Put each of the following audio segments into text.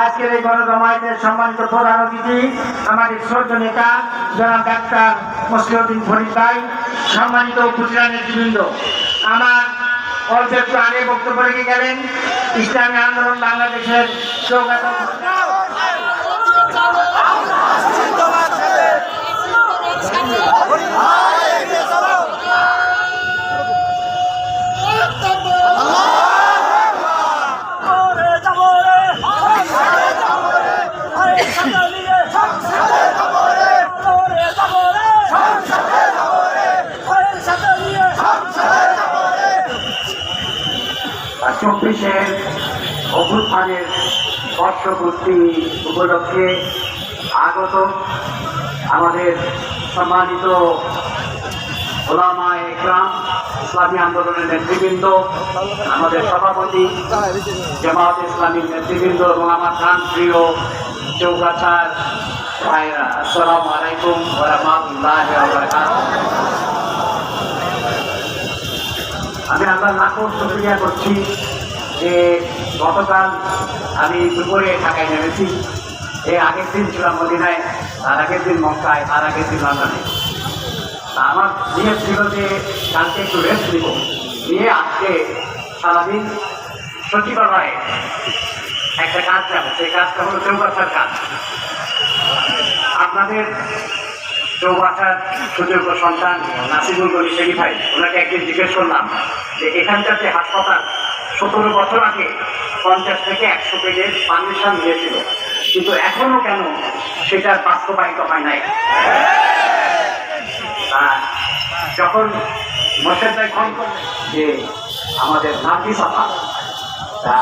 আজকের এই গণজমায়েতের সম্মানিত প্রধান অতিথি আমাদের শ্রদ্ধ নেতা জনাব ডাক্তার মসলিউদ্দিন ফরিদ ভাই, সম্মানিত উপজেলা নেতৃবৃন্দ, আমার অল্প একটু বক্তব্য রেখে গেলেন, ইসলামী আন্দোলন বাংলাদেশের চৌকাতা চব্বিশের অভ্যুত্থানের বর্ষপূর্তি উপলক্ষে আগত আমাদের সম্মানিত ওলামা একরাম ইসলামী আন্দোলনের নেতৃবৃন্দ, আমাদের সভাপতি, জামাত ইসলামীর নেতৃবৃন্দ এবং আমার প্রাণ প্রিয় চৌগাছার ভাইরা আসসালামু আলাইকুম রহমতুল্লাহ আমি আল্লাহ লাখো শুক্রিয়া করছি যে গতকাল আমি দুপুরে ঢাকায় নেমেছি। এর আগের দিন ছিলাম মদিনায়, তার আগের দিন মক্কায়, তার আগের দিন লন্ডনে। আমার নিয়ে ছিল যে কালকে একটু রেস্ট নিব। নিয়ে আজকে সারাদিন সচিবালয়ে একটা কাজ যাব। সেই কাজটা হলো চৌবাসার কাজ। আপনাদের চৌবাসার সুযোগ্য সন্তান নাসিবুল শেরি ভাই, ওনাকে একদিন জিজ্ঞেস করলাম যে এখানকার যে হাসপাতাল সতেরো বছর আগে পঞ্চাশ থেকে একশো বেডের পারমিশন দিয়েছিল। কিন্তু এখনও কেন সেটার বাস্তবায়িত হয় নাই? যখন মোর্শেদ ভাই ফোন যে আমাদের নার্গিস আপা তা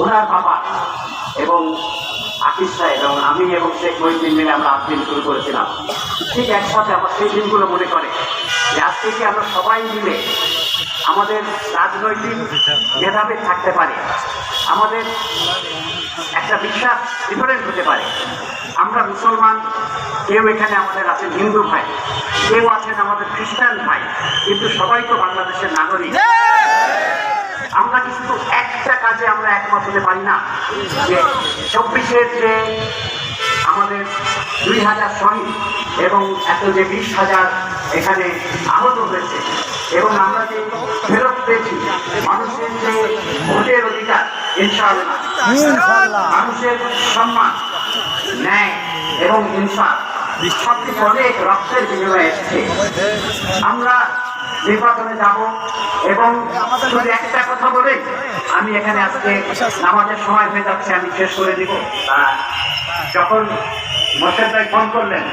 ওনার বাবা এবং আকিস সাহেব এবং আমি এবং শেখ মহিউদ্দিন মিলে আমরা আজদিন শুরু করেছিলাম। ঠিক একসাথে আমার সেই দিনগুলো মনে করে যে আজকে থেকে আমরা সবাই মিলে আমাদের রাজনৈতিক ভেদাভেদ থাকতে পারে। আমাদের একটা বিশ্বাস ডিফারেন্ট হতে পারে। আমরা মুসলমান, কেউ এখানে আমাদের আছেন হিন্দু ভাই, কেউ আছেন আমাদের খ্রিস্টান ভাই, কিন্তু সবাই তো বাংলাদেশের নাগরিক। আমরা কিন্তু একটা কাজে আমরা একমত হতে পারি না যে চব্বিশের যে আমাদের দুই হাজার শহীদ এবং এত যে বিশ হাজার এখানে আহত হয়েছে এবং আমরা যে ফেরত পেয়েছি মানুষের যে ভোটের অধিকার ইনশাআল্লাহ। মানুষের সম্মান ন্যায় এবং ইনসাফ সবকিছু অনেক রক্তের বিনিময়ে এসেছে। আমরা নির্বাচনে যাব এবং শুধু একটা কথা বলে আমি এখানে আজকে নামাজের সময় হয়ে যাচ্ছে আমি শেষ করে দিব। যখন ভাই ফোন করলেন